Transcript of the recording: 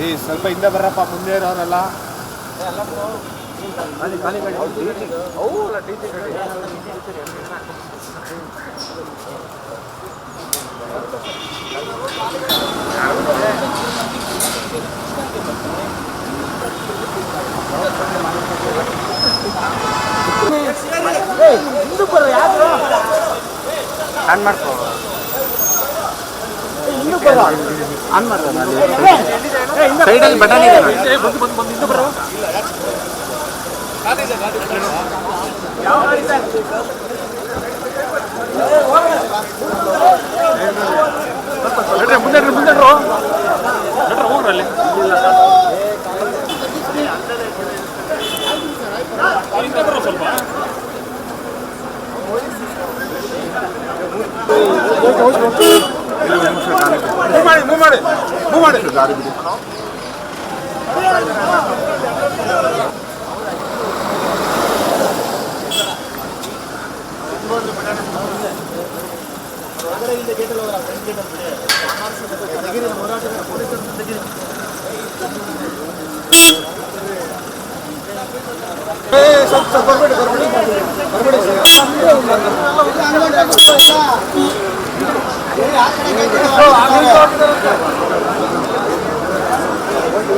ಏ ಸ್ವಲ್ಪ ಹಿಂದೆ ಬರ್ರಪ್ಪ ಮುಂದೆ ಇರೋರೆಲ್ಲ ಆನ್ ಮಾಡ್ಕೋ ಆನ್ ಸೈಡಲ್ಲಿ ಬಟನ್ ಇದೆ ಸ್ವಲ್ಪ मारे मुंह मारे मुंह मारे गाड़ी भी देखो सब सब government government government